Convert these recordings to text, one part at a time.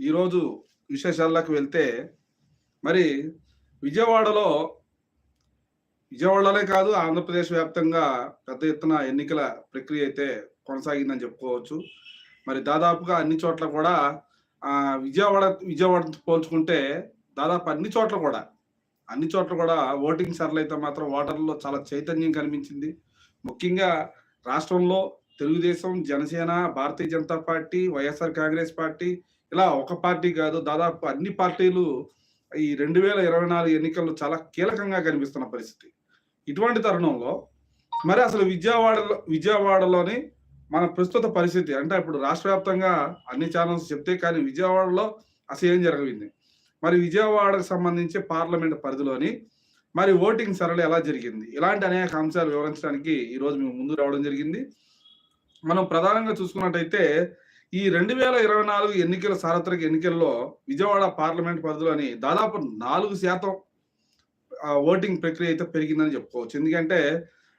ఈరోజు విశేషాల్లోకి వెళ్తే మరి విజయవాడలో విజయవాడలోనే కాదు ఆంధ్రప్రదేశ్ వ్యాప్తంగా పెద్ద ఎత్తున ఎన్నికల ప్రక్రియ అయితే కొనసాగిందని చెప్పుకోవచ్చు. మరి దాదాపుగా అన్ని చోట్ల కూడా విజయవాడ విజయవాడ విజయవాడతో పోల్చుకుంటే దాదాపు అన్ని చోట్ల కూడా అన్ని చోట్ల కూడా ఓటింగ్ సర్లు అయితే మాత్రం ఓటర్లలో చాలా చైతన్యం కనిపించింది. ముఖ్యంగా రాష్ట్రంలో Telugu Desam Janasena Bharatiya Janata party YSR Congress party ఇలా ఒక పార్టీ కాదు దాదాపు అన్ని పార్టీలు ఈ రెండు వేల ఇరవై నాలుగు ఎన్నికల్లో చాలా కీలకంగా కనిపిస్తున్న పరిస్థితి. ఇటువంటి తరుణంలో మరి అసలు విజయవాడలో విజయవాడలోని మన ప్రస్తుత పరిస్థితి అంటే ఇప్పుడు రాష్ట్ర వ్యాప్తంగా అన్ని ఛానల్స్ చెప్తే కానీ విజయవాడలో అసలు ఏం జరిగింది మరి విజయవాడకు సంబంధించి పార్లమెంట్ పరిధిలోని మరి ఓటింగ్ సరళి ఎలా జరిగింది? ఇలాంటి అనేక అంశాలు వివరించడానికి ఈ రోజు మేము ముందు రావడం జరిగింది. మనం ప్రధానంగా చూసుకున్నట్టయితే ఈ రెండు వేల ఇరవై నాలుగు ఎన్నికల సార్వత్రిక ఎన్నికల్లో విజయవాడ పార్లమెంట్ పరిధిలోని దాదాపు నాలుగు శాతం ఓటింగ్ ప్రక్రియ అయితే పెరిగిందని చెప్పుకోవచ్చు. ఎందుకంటే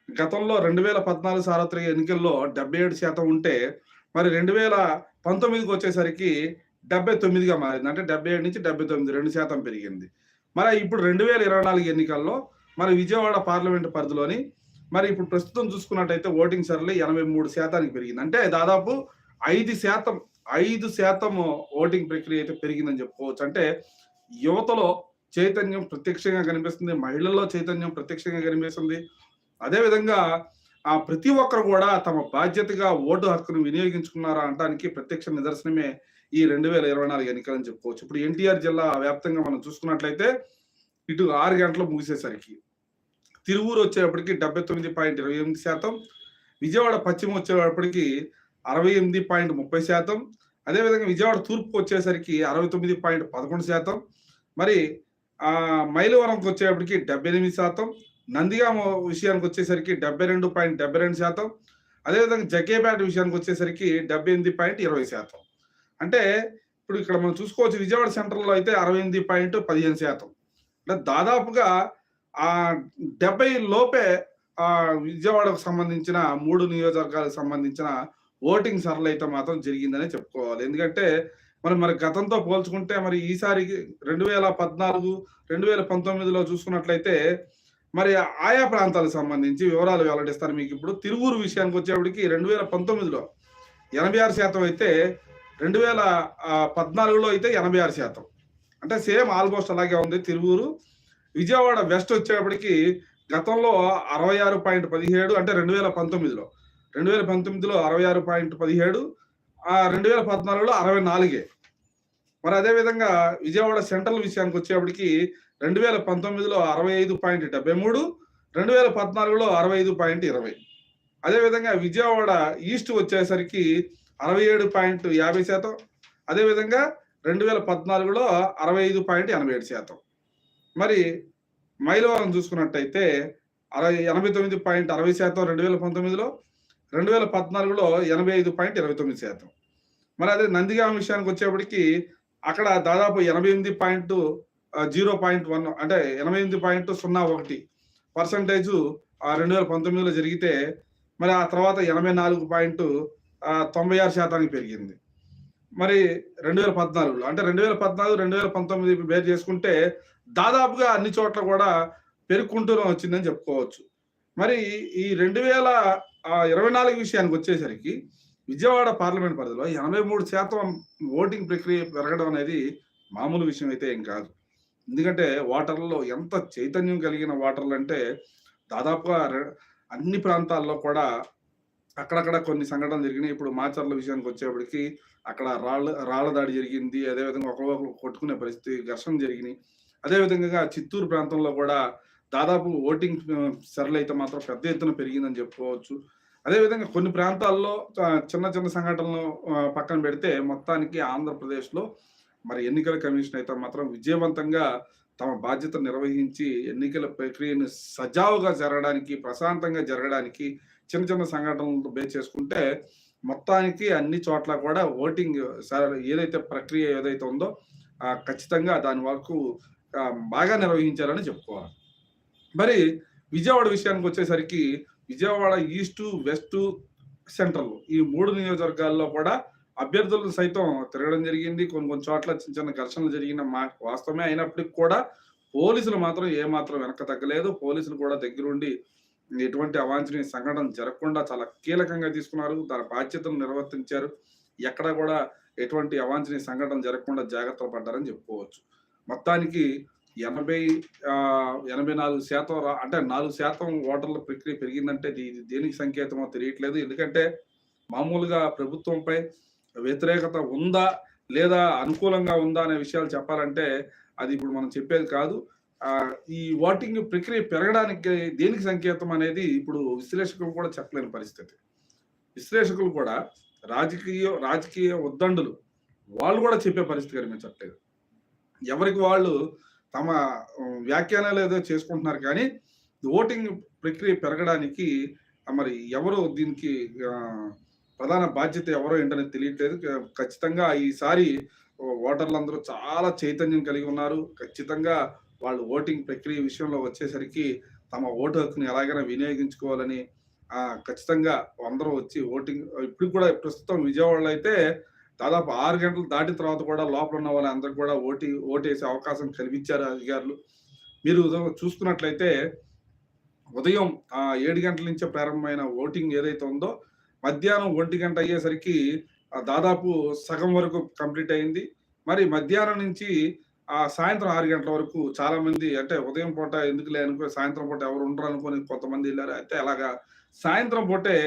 గతంలో రెండు వేల పద్నాలుగు సార్వత్రిక ఎన్నికల్లో డెబ్బై ఏడు శాతం ఉంటే మరి రెండు వేల పంతొమ్మిదికి వచ్చేసరికి డెబ్బై తొమ్మిదిగా మారింది. అంటే డెబ్బై ఏడు నుంచి డెబ్బై తొమ్మిది రెండు శాతం పెరిగింది. మరి ఇప్పుడు రెండు వేల ఇరవై నాలుగు ఎన్నికల్లో మరి విజయవాడ పార్లమెంట్ పరిధిలోని మరి ఇప్పుడు ప్రస్తుతం చూసుకున్నట్టయితే ఓటింగ్ సరళి ఎనభై మూడు శాతానికి పెరిగింది. అంటే దాదాపు ఐదు శాతం ఐదు శాతం ఓటింగ్ ప్రక్రియ అయితే పెరిగిందని చెప్పుకోవచ్చు. అంటే యువతలో చైతన్యం ప్రత్యక్షంగా కనిపిస్తుంది మహిళల్లో చైతన్యం ప్రత్యక్షంగా కనిపిస్తుంది. అదేవిధంగా ఆ ప్రతి ఒక్కరు కూడా తమ బాధ్యతగా ఓటు హక్కును వినియోగించుకున్నారా అనడానికి ప్రత్యక్ష నిదర్శనమే ఈ రెండు వేల ఇరవై నాలుగు ఎన్నికలని చెప్పుకోవచ్చు. ఇప్పుడు ఎన్టీఆర్ జిల్లా వ్యాప్తంగా మనం చూసుకున్నట్లయితే ఇటు ఆరు గంటలు ముగిసేసరికి తిరువూరు వచ్చేటప్పటికి డెబ్బై తొమ్మిది పాయింట్ ఇరవై ఎనిమిది శాతం విజయవాడ పశ్చిమ వచ్చేటప్పటికి అరవై ఎనిమిది పాయింట్ ముప్పై శాతం. అదేవిధంగా విజయవాడ తూర్పు వచ్చేసరికి అరవై తొమ్మిది పాయింట్ పదకొండు శాతం. మరి మైలవరంకి వచ్చేటప్పటికి డెబ్బై ఎనిమిది శాతం. నందిగామ విషయానికి వచ్చేసరికి డెబ్బై రెండు పాయింట్ డెబ్బై రెండు శాతం. అదేవిధంగా జకేపేట విషయానికి వచ్చేసరికి డెబ్బై ఎనిమిది పాయింట్ ఇరవై శాతం. అంటే ఇప్పుడు ఇక్కడ మనం చూసుకోవచ్చు విజయవాడ సెంటర్లో అయితే అరవై ఎనిమిది పాయింట్ పదిహేను శాతం. అంటే దాదాపుగా ఆ డెబ్బై లోపే విజయవాడకు సంబంధించిన మూడు నియోజకవర్గాలకు సంబంధించిన ఓటింగ్ సరళ అయితే మాత్రం జరిగిందనే చెప్పుకోవాలి. ఎందుకంటే మరి మరి గతంతో పోల్చుకుంటే మరి ఈసారి రెండు వేల పద్నాలుగు రెండు వేల పంతొమ్మిదిలో చూసుకున్నట్లయితే మరి ఆయా ప్రాంతాలకు సంబంధించి వివరాలు వెల్లడిస్తారు. మీకు ఇప్పుడు తిరువూరు విషయానికి వచ్చేప్పటికి రెండు వేల పంతొమ్మిదిలో ఎనభై ఆరు శాతం అయితే రెండు వేల పద్నాలుగులో అయితే ఎనభై ఆరు శాతం. అంటే సేమ్ ఆల్మోస్ట్ అలాగే ఉంది తిరువూరు. విజయవాడ వెస్ట్ వచ్చేప్పటికి గతంలో అరవై ఆరు పాయింట్ పదిహేడు అంటే రెండు వేల పంతొమ్మిదిలో. రెండు వేల పంతొమ్మిదిలో అరవై ఆరు పాయింట్ పదిహేడు ఆ రెండు వేల పద్నాలుగులో అరవై నాలుగే. మరి అదే విధంగా విజయవాడ సెంట్రల్ విషయానికి వచ్చేప్పటికి రెండు వేల పంతొమ్మిదిలో అరవై ఐదు పాయింట్ డెబ్బై మూడు రెండు వేల పద్నాలుగులో అరవై ఐదు పాయింట్ ఇరవై. అదేవిధంగా విజయవాడ ఈస్ట్ వచ్చేసరికి అరవై ఏడు పాయింట్ యాభై శాతం. అదేవిధంగా రెండు వేల పద్నాలుగులో అరవై ఐదు పాయింట్ ఎనభై ఏడు శాతం. మరి మైలవరం చూసుకున్నట్టయితే అరవై ఎనభై తొమ్మిది పాయింట్ అరవై శాతం రెండు వేల పంతొమ్మిదిలో రెండు వేల పద్నాలుగులో ఎనభై ఐదు పాయింట్ ఇరవై తొమ్మిది శాతం. మరి అదే నందిగామ విషయానికి వచ్చేప్పటికి అక్కడ దాదాపు ఎనభై ఎనిమిది పాయింట్ జీరో పాయింట్ వన్ అంటే ఎనభై ఎనిమిది పాయింట్ సున్నా ఒకటి పర్సంటేజ్ రెండు వేల పంతొమ్మిదిలో జరిగితే మరి ఆ తర్వాత ఎనభై నాలుగు పాయింట్ తొంభై ఆరు శాతానికి పెరిగింది. మరి రెండు వేల పద్నాలుగులో అంటే రెండు వేల పద్నాలుగు రెండు వేల పంతొమ్మిది బేర్ చేసుకుంటే దాదాపుగా అన్ని చోట్ల కూడా పెరుగుకుంటూనే వచ్చిందని చెప్పుకోవచ్చు. మరి ఈ రెండు వేల ఆ ఇరవై నాలుగు విషయానికి వచ్చేసరికి విజయవాడ పార్లమెంట్ పరిధిలో ఎనభై మూడు శాతం ఓటింగ్ ప్రక్రియ పెరగడం అనేది మామూలు విషయం అయితే ఏం కాదు. ఎందుకంటే ఓటర్లలో ఎంత చైతన్యం కలిగిన ఓటర్లు అంటే దాదాపుగా అన్ని ప్రాంతాల్లో కూడా అక్కడక్కడ కొన్ని సంఘటనలు జరిగినాయి. ఇప్పుడు మాచర్ల విషయానికి వచ్చేప్పటికి అక్కడ రాళ్ళ రాళ్ళ దాడి జరిగింది. అదేవిధంగా ఒకరికొకరు కొట్టుకునే పరిస్థితి ఘర్షణ జరిగినాయి. అదేవిధంగా చిత్తూరు ప్రాంతంలో కూడా దాదాపు ఓటింగ్ సరళ అయితే మాత్రం పెద్ద ఎత్తున పెరిగిందని చెప్పుకోవచ్చు. అదేవిధంగా కొన్ని ప్రాంతాల్లో చిన్న చిన్న సంఘటనలు పక్కన పెడితే మొత్తానికి ఆంధ్రప్రదేశ్లో మరి ఎన్నికల కమిషన్ అయితే మాత్రం విజయవంతంగా తమ బాధ్యత నిర్వహించి ఎన్నికల ప్రక్రియను సజావుగా జరగడానికి ప్రశాంతంగా జరగడానికి చిన్న చిన్న సంఘటనలతో బేస్ చేసుకుంటే మొత్తానికి అన్ని చోట్ల కూడా ఓటింగ్ ఏదైతే ప్రక్రియ ఏదైతే ఉందో ఖచ్చితంగా దాని వరకు బాగా నిర్వహించారని చెప్పుకోవాలి. మరి విజయవాడ విషయానికి వచ్చేసరికి విజయవాడ ఈస్ట్ వెస్ట్ సెంట్రల్ ఈ మూడు నియోజకవర్గాల్లో కూడా అభ్యర్థులు సైతం తిరగడం జరిగింది. కొన్ని కొన్ని చోట్ల చిన్న చిన్న ఘర్షణలు జరిగిన మా వాస్తవమే అయినప్పటికీ కూడా పోలీసులు మాత్రం ఏమాత్రం వెనక తగ్గలేదు. పోలీసులు కూడా దగ్గరుండి ఎటువంటి అవాంఛనీయ సంఘటన జరగకుండా చాలా కీలకంగా తీసుకున్నారు. దాని బాధ్యతను నిర్వర్తించారు. ఎక్కడ కూడా ఎటువంటి అవాంఛనీయ సంఘటన జరగకుండా జాగ్రత్తలు పడ్డారని చెప్పుకోవచ్చు. మొత్తానికి ఎనభై ఎనభై నాలుగు శాతం రా- అంటే నాలుగు శాతం ఓటర్ల ప్రక్రియ పెరిగిందంటే ఇది దేనికి సంకేతమో తెలియట్లేదు. ఎందుకంటే మామూలుగా ప్రభుత్వంపై వ్యతిరేకత ఉందా లేదా అనుకూలంగా ఉందా అనే విషయాలు చెప్పాలంటే అది ఇప్పుడు మనం చెప్పేది కాదు. ఈ ఓటింగ్ ప్రక్రియ పెరగడానికి దేనికి సంకేతం అనేది ఇప్పుడు విశ్లేషకులు కూడా చెప్పలేని పరిస్థితి. విశ్లేషకులు కూడా రాజకీయ రాజకీయ ఉద్దండులు వాళ్ళు కూడా చెప్పే పరిస్థితి కనిపించట్లేదు. ఎవరికి వాళ్ళు తమ వ్యాఖ్యానాలు ఏదో చేసుకుంటున్నారు కానీ ఓటింగ్ ప్రక్రియ పెరగడానికి మరి ఎవరు దీనికి ప్రధాన బాధ్యత ఎవరో ఏంటనేది తెలియట్లేదు. ఖచ్చితంగా ఈసారి ఓటర్లందరూ చాలా చైతన్యం కలిగి ఉన్నారు. ఖచ్చితంగా వాళ్ళు ఓటింగ్ ప్రక్రియ విషయంలో వచ్చేసరికి తమ ఓటు హక్కుని ఎలాగైనా వినియోగించుకోవాలని ఖచ్చితంగా అందరూ వచ్చి ఓటింగ్ ఇప్పుడు కూడా ప్రస్తుతం విజయవాడలో అయితే దాదాపు ఆరు గంటలు దాటిన తర్వాత కూడా లోపల ఉన్న వాళ్ళందరూ కూడా ఓటి ఓటేసే అవకాశం కల్పించారు అధికారులు. మీరు చూసుకున్నట్లయితే ఉదయం ఆ ఏడు గంటల నుంచే ప్రారంభమైన ఓటింగ్ ఏదైతే ఉందో మధ్యాహ్నం ఒంటి గంట అయ్యేసరికి దాదాపు సగం వరకు కంప్లీట్ అయింది. మరి మధ్యాహ్నం నుంచి ఆ సాయంత్రం ఆరు గంటల వరకు చాలా మంది అంటే ఉదయం పూట ఎందుకులే అనుకుని సాయంత్రం పూట ఎవరు ఉండరు అనుకుని కొంతమంది వెళ్ళారు. అయితే అలాగా సాయంత్రం పూటే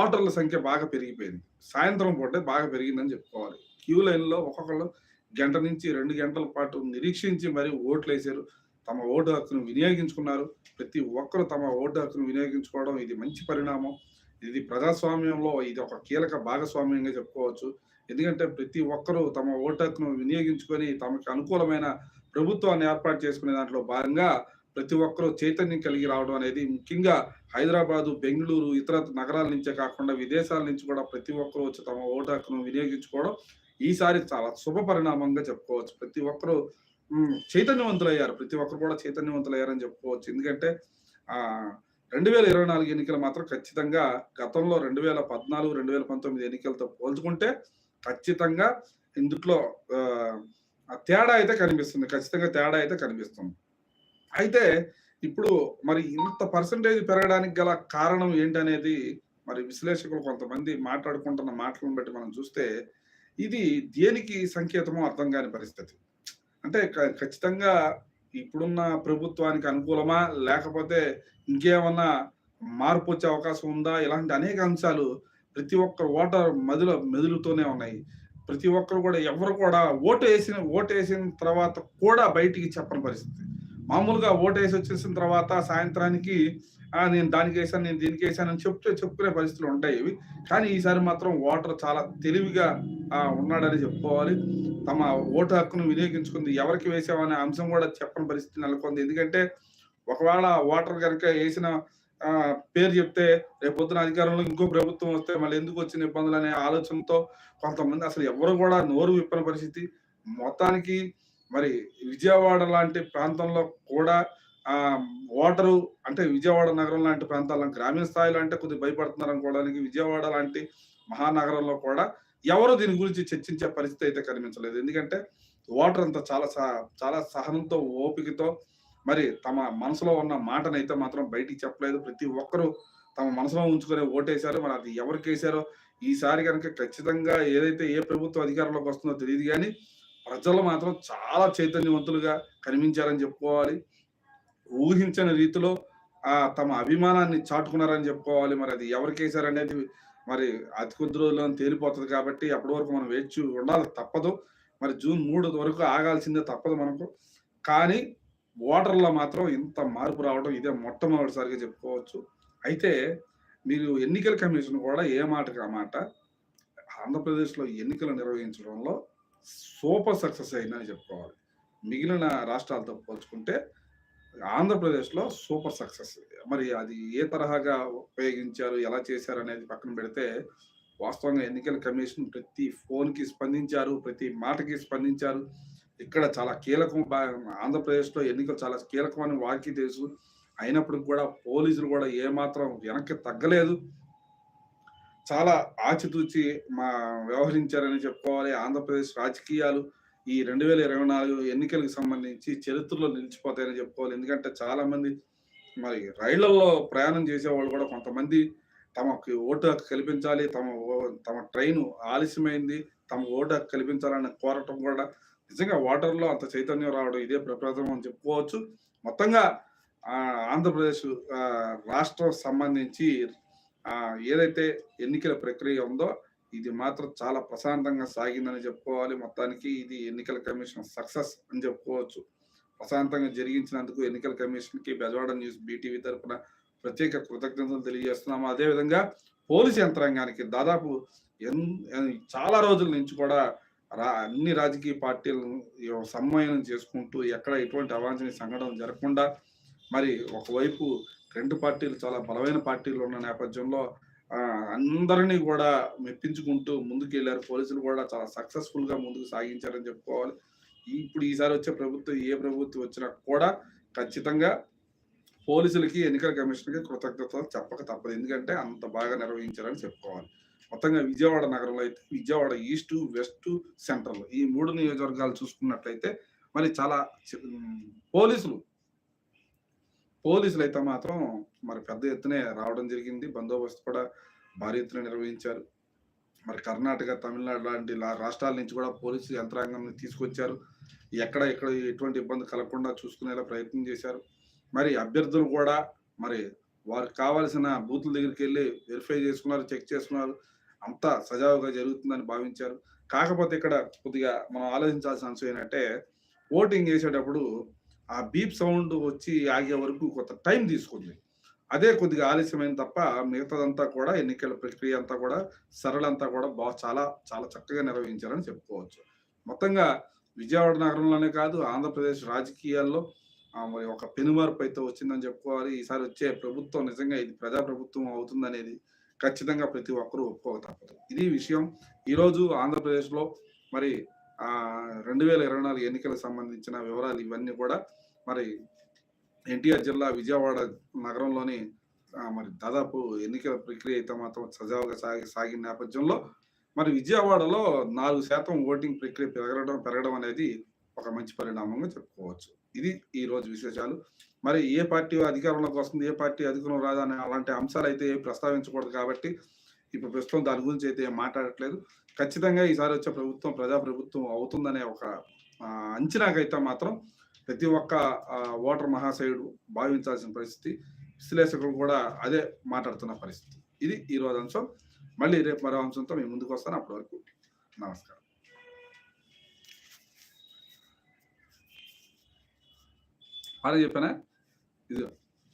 ఓటర్ల సంఖ్య బాగా పెరిగిపోయింది. సాయంత్రం పూటే బాగా పెరిగిందని చెప్పుకోవాలి. క్యూ లైన్లో ఒక్కొక్కరు గంట నుంచి రెండు గంటల పాటు నిరీక్షించి మరి ఓట్లు వేశారు తమ ఓటు హక్కును వినియోగించుకున్నారు. ప్రతి ఒక్కరు తమ ఓటు హక్కును వినియోగించుకోవడం ఇది మంచి పరిణామం. ఇది ప్రజాస్వామ్యంలో ఇది ఒక కీలక భాగస్వామ్యంగా చెప్పుకోవచ్చు. ఎందుకంటే ప్రతి ఒక్కరూ తమ ఓటు హక్కును వినియోగించుకొని తమకు అనుకూలమైన ప్రభుత్వాన్ని ఏర్పాటు చేసుకునే దాంట్లో భాగంగా ప్రతి ఒక్కరూ చైతన్యం కలిగి రావడం అనేది ముఖ్యంగా హైదరాబాదు బెంగళూరు ఇతర నగరాల నుంచే కాకుండా విదేశాల నుంచి కూడా ప్రతి ఒక్కరూ వచ్చి తమ ఓటు హక్కును వినియోగించుకోవడం ఈసారి చాలా శుభ పరిణామంగా చెప్పుకోవచ్చు. ప్రతి ఒక్కరూ చైతన్యవంతులయ్యారు. ప్రతి ఒక్కరు కూడా చైతన్యవంతులయ్యారని చెప్పుకోవచ్చు. ఎందుకంటే ఆ రెండు వేల ఇరవై నాలుగు ఎన్నికలు మాత్రం ఖచ్చితంగా గతంలో రెండు వేల పద్నాలుగు రెండు వేల పంతొమ్మిది ఎన్నికలతో పోల్చుకుంటే ఖచ్చితంగా ఇందుట్లో తేడా అయితే కనిపిస్తుంది. ఖచ్చితంగా తేడా అయితే కనిపిస్తుంది. అయితే ఇప్పుడు మరి ఇంత పర్సంటేజ్ పెరగడానికి గల కారణం ఏంటనేది మరి విశ్లేషకులు కొంతమంది మాట్లాడుకుంటున్న మాటలను బట్టి మనం చూస్తే ఇది దేనికి సంకేతమో అర్థం కాని పరిస్థితి. అంటే క- ఖచ్చితంగా ఇప్పుడున్న ప్రభుత్వానికి అనుకూలమా? లేకపోతే ఇంకేమన్నా మార్పు వచ్చే అవకాశం ఉందా? ఇలాంటి అనేక అంశాలు ప్రతి ఒక్క ఓటర్ మదుల మెదులుతూనే ఉన్నాయి. ప్రతి ఒక్కరు కూడా ఎవరు కూడా ఓటు వేసిన ఓటు వేసిన తర్వాత కూడా బయటికి చెప్పని పరిస్థితి. మామూలుగా ఓటు వేసి వచ్చేసిన తర్వాత సాయంత్రానికి నేను దానికి వేసాను నేను దీనికి వేసాను అని చెప్తే చెప్పుకునే పరిస్థితులు ఉంటాయి ఇవి. కానీ ఈసారి మాత్రం ఓటర్ చాలా తెలివిగా ఉన్నాడని చెప్పుకోవాలి. తమ ఓటు హక్కును వినియోగించుకుంది. ఎవరికి వేసామనే అంశం కూడా చెప్పని పరిస్థితి నెలకొంది. ఎందుకంటే ఒకవేళ ఓటర్ కనుక వేసిన పేరు చెప్తే రేపొద్దున అధికారంలో ఇంకో ప్రభుత్వం వస్తే మళ్ళీ ఎందుకు వచ్చిన ఇబ్బందులు అనే ఆలోచనతో కొంతమంది అసలు ఎవరు కూడా నోరు విప్పని పరిస్థితి. మొత్తానికి మరి విజయవాడ లాంటి ప్రాంతంలో కూడా ఆ ఓటరు అంటే విజయవాడ నగరం లాంటి ప్రాంతాల్లో గ్రామీణ స్థాయిలో అంటే కొద్దిగా భయపడుతున్నారు అనుకోవడానికి విజయవాడ లాంటి మహానగరంలో కూడా ఎవరు దీని గురించి చర్చించే పరిస్థితి అయితే కనిపించలేదు. ఎందుకంటే ఓటర్ అంతా చాలా చాలా సహనంతో ఓపికతో మరి తమ మనసులో ఉన్న మాటనైతే మాత్రం బయటికి చెప్పలేదు. ప్రతి ఒక్కరూ తమ మనసులో ఉంచుకొని ఓటేశారు. మరి అది ఎవరికి వేశారో ఈసారి కనుక ఖచ్చితంగా ఏదైతే ఏ ప్రభుత్వం అధికారంలోకి వస్తుందో తెలియదు కానీ ప్రజలు మాత్రం చాలా చైతన్యవంతులుగా కనిపించారని చెప్పుకోవాలి. ఊహించని రీతిలో ఆ తమ అభిమానాన్ని చాటుకున్నారని చెప్పుకోవాలి. మరి అది ఎవరికి వేశారనేది మరి అతి కొద్ది రోజుల్లో తేలిపోతుంది కాబట్టి అప్పటి వరకు మనం వేచి ఉండాలి. తప్పదు. మరి జూన్ మూడు వరకు ఆగాల్సిందే తప్పదు మనకు. కానీ ఓటర్లో మాత్రం ఇంత మార్పు రావడం ఇదే మొట్టమొదటిసారిగా చెప్పుకోవచ్చు. అయితే మీరు ఎన్నికల కమిషన్ కూడా ఏ మాటకి ఆ మాట? ఆంధ్రప్రదేశ్లో ఎన్నికలు నిర్వహించడంలో సూపర్ సక్సెస్ అయిందని చెప్పుకోవాలి. మిగిలిన రాష్ట్రాలతో పోల్చుకుంటే ఆంధ్రప్రదేశ్లో సూపర్ సక్సెస్ మరి అది ఏ తరహాగా ఉపయోగించారు ఎలా చేశారు అనేది పక్కన పెడితే వాస్తవంగా ఎన్నికల కమిషన్ ప్రతి ఫోన్కి స్పందించారు ప్రతి మాటకి స్పందించారు. ఇక్కడ చాలా కీలకం ఆంధ్రప్రదేశ్లో ఎన్నికలు చాలా కీలకమని వారికి తెలుసు. అయినప్పటికి కూడా పోలీసులు కూడా ఏమాత్రం వెనక్కి తగ్గలేదు. చాలా ఆచితూచి మా వ్యవహరించారని చెప్పుకోవాలి. ఆంధ్రప్రదేశ్ రాజకీయాలు ఈ రెండు వేల ఇరవై నాలుగు ఎన్నికలకు సంబంధించి చరిత్రలో నిలిచిపోతాయని చెప్పుకోవాలి. ఎందుకంటే చాలా మంది మరి రైళ్ళలో ప్రయాణం చేసేవాళ్ళు కూడా కొంతమంది తమకి ఓటు హక్కు కల్పించాలి తమ ఓ- తమ ట్రైన్ ఆలస్యమైంది తమ ఓటు హక్కు కల్పించాలని కోరటం కూడా నిజంగా ఓటర్లో అంత చైతన్యం రావడం ఇదే ప్రప్రథమం అని చెప్పుకోవచ్చు. మొత్తంగా ఆంధ్రప్రదేశ్ రాష్ట్రం సంబంధించి ఏదైతే ఎన్నికల ప్రక్రియ ఉందో ఇది మాత్రం చాలా ప్రశాంతంగా సాగిందని చెప్పుకోవాలి. మొత్తానికి ఇది ఎన్నికల కమిషన్ సక్సెస్ అని చెప్పుకోవచ్చు. ప్రశాంతంగా జరిగించినందుకు ఎన్నికల కమిషన్కి బెజవాడ న్యూస్ బీటీవీ తరఫున ప్రత్యేక కృతజ్ఞతలు తెలియజేస్తున్నాము. అదేవిధంగా పోలీసు యంత్రాంగానికి దాదాపు ఎన్- చాలా రోజుల నుంచి కూడా రా అన్ని రాజకీయ పార్టీలను సమ్మయనం చేసుకుంటూ ఎక్కడ ఎటువంటి అవాంఛనీయ సంఘటన జరగకుండా మరి ఒకవైపు రెండు పార్టీలు చాలా బలమైన పార్టీలు ఉన్న నేపథ్యంలో అందరినీ కూడా మెప్పించుకుంటూ ముందుకు వెళ్ళారు పోలీసులు కూడా చాలా సక్సెస్ఫుల్గా ముందుకు సాగించారని చెప్పుకోవాలి. ఇప్పుడు ఈసారి వచ్చే ప్రభుత్వం ఏ ప్రభుత్వం వచ్చినా కూడా ఖచ్చితంగా పోలీసులకి ఎన్నికల కమిషన్కి కృతజ్ఞతలు చెప్పక తప్పదు. ఎందుకంటే అంత బాగా నిర్వహించారని చెప్పుకోవాలి. మొత్తంగా విజయవాడ నగరంలో అయితే విజయవాడ ఈస్ట్ వెస్ట్ సెంట్రల్ ఈ మూడు నియోజకవర్గాలు చూసుకున్నట్లయితే మరి చాలా పోలీసులు పోలీసులు అయితే మాత్రం మరి పెద్ద ఎత్తునే రావడం జరిగింది. బందోబస్తు కూడా భారీ ఎత్తున నిర్వహించారు. మరి కర్ణాటక తమిళనాడు లాంటి లా- రాష్ట్రాల నుంచి కూడా పోలీసు యంత్రాంగం తీసుకొచ్చారు. ఎక్కడ ఎక్కడ ఎటువంటి ఇబ్బంది కలగకుండా చూసుకునేలా ప్రయత్నం చేశారు. మరి అభ్యర్థులు కూడా మరి వారికి కావాల్సిన బూతుల దగ్గరికి వెళ్ళి వెరిఫై చేసుకున్నారు చెక్ చేసుకున్నారు. అంతా సజావుగా జరుగుతుందని భావించారు. కాకపోతే ఇక్కడ కొద్దిగా మనం ఆలోచించాల్సిన అంశం ఏంటంటే ఓటింగ్ చేసేటప్పుడు ఆ బీప్ సౌండ్ వచ్చి ఆగే వరకు కొంత టైం తీసుకుంది. అదే కొద్దిగా ఆలస్యమైన తప్ప మిగతాదంతా కూడా ఎన్నికల ప్రక్రియ అంతా కూడా సరళంతా కూడా బాగా చాలా చాలా చక్కగా నిర్వహించారని చెప్పుకోవచ్చు. మొత్తంగా విజయవాడ నగరంలోనే కాదు ఆంధ్రప్రదేశ్ రాజకీయాల్లో మరి ఒక పెనుమార్పు అయితే వచ్చిందని చెప్పుకోవాలి. ఈసారి వచ్చే ప్రభుత్వం నిజంగా ఇది ప్రజా ప్రభుత్వం అవుతుందనేది ఖచ్చితంగా ప్రతి ఒక్కరూ ఒప్పుకోక తప్పదు. ఇది విషయం. ఈరోజు ఆంధ్రప్రదేశ్లో మరి ఆ రెండు వేల ఇరవై నాలుగు ఎన్నికలకు సంబంధించిన వివరాలు ఇవన్నీ కూడా మరి ఎన్టీఆర్ జిల్లా విజయవాడ నగరంలోని మరి దాదాపు ఎన్నికల ప్రక్రియ అయితే మాత్రం సజావుగా సాగి సాగిన నేపథ్యంలో మరి విజయవాడలో నాలుగు శాతం ఓటింగ్ ప్రక్రియ పెరగడం పెరగడం అనేది ఒక మంచి పరిణామంగా చెప్పుకోవచ్చు. ఇది ఈ రోజు విశేషాలు. మరి ఏ పార్టీ అధికారంలోకి వస్తుంది ఏ పార్టీ అధికారం రాదా అలాంటి అంశాలు అయితే ప్రస్తావించకూడదు కాబట్టి ఇప్పుడు ప్రస్తుతం దాని గురించి అయితే ఏం మాట్లాడట్లేదు. ఖచ్చితంగా ఈసారి వచ్చే ప్రభుత్వం ప్రజా ప్రభుత్వం అవుతుందనే ఒక అంచనాకైతే మాత్రం ప్రతి ఒక్క ఓటర్ మహాశయుడు భావించాల్సిన పరిస్థితి విశ్లేషకులు కూడా అదే మాట్లాడుతున్న పరిస్థితి. ఇది ఈ రోజు అంశం. మళ్ళీ రేపు మరో అంశంతో మేము ముందుకు వస్తాను. అప్పటి వరకు నమస్కారం. అదే చెప్పానా? ఇది